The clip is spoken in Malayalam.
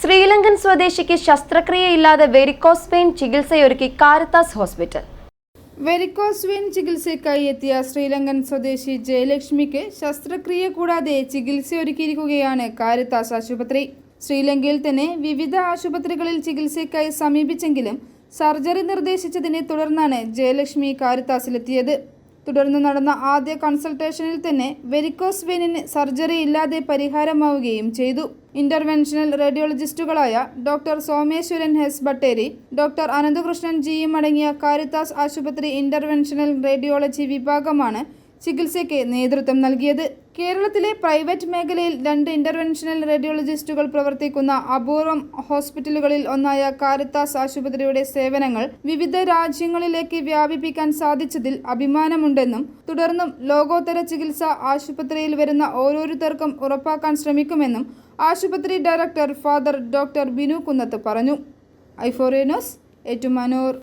ശ്രീലങ്കൻ സ്വദേശിക്ക് ശസ്ത്രക്രിയയില്ലാതെ വെരിക്കോസ് വെയിൻ ചികിത്സയൊരുക്കി കാരത്താസ് ഹോസ്പിറ്റൽ. വെരിക്കോസ് വെയിൻ ചികിത്സയ്ക്കായി എത്തിയ ശ്രീലങ്കൻ സ്വദേശി ജയലക്ഷ്മിക്ക് ശസ്ത്രക്രിയ കൂടാതെ ചികിത്സയൊരുക്കിയിരിക്കുകയാണ് കാരിത്താസ് ആശുപത്രി. ശ്രീലങ്കയിൽ തന്നെ വിവിധ ആശുപത്രികളിൽ ചികിത്സയ്ക്കായി സമീപിച്ചെങ്കിലും സർജറി നിർദ്ദേശിച്ചതിനെ തുടർന്നാണ് ജയലക്ഷ്മി കാരിത്താസിലെത്തിയത് തുടർന്ന് നടന്ന ആദ്യ കൺസൾട്ടേഷനിൽ തന്നെ വെരിക്കോസ് വെയിനിന് സർജറി ഇല്ലാതെ പരിഹാരമാവുകയും ചെയ്തു. ഇന്റർവെൻഷണൽ റേഡിയോളജിസ്റ്റുകളായ ഡോക്ടർ സോമേശ്വരൻ ഹെസ് ബട്ടേരി ഡോക്ടർ അനന്തകൃഷ്ണൻ ജിയും അടങ്ങിയ കാരിത്താസ് ആശുപത്രി ഇന്റർവെൻഷണൽ റേഡിയോളജി വിഭാഗമാണ് ചികിത്സയ്ക്ക് നേതൃത്വം നൽകിയത്. കേരളത്തിലെ പ്രൈവറ്റ് മേഖലയിൽ രണ്ട് ഇന്റർവെൻഷണൽ റേഡിയോളജിസ്റ്റുകൾ പ്രവർത്തിക്കുന്ന അപൂർവം ഹോസ്പിറ്റലുകളിൽ ഒന്നായ കാരിത്താസ് ആശുപത്രിയുടെ സേവനങ്ങൾ വിവിധ രാജ്യങ്ങളിലേക്ക് വ്യാപിപ്പിക്കാൻ സാധിച്ചതിൽ അഭിമാനമുണ്ടെന്നും തുടർന്നും ലോകോത്തര ചികിത്സ ആശുപത്രിയിൽ വരുന്ന ഓരോരുത്തർക്കും ഉറപ്പാക്കാൻ ശ്രമിക്കുമെന്നും ആശുപത്രി director father doctor Binu Kunnath പറഞ്ഞു. ഐഫോറിയനോസ് ഏറ്റുമാനൂർ.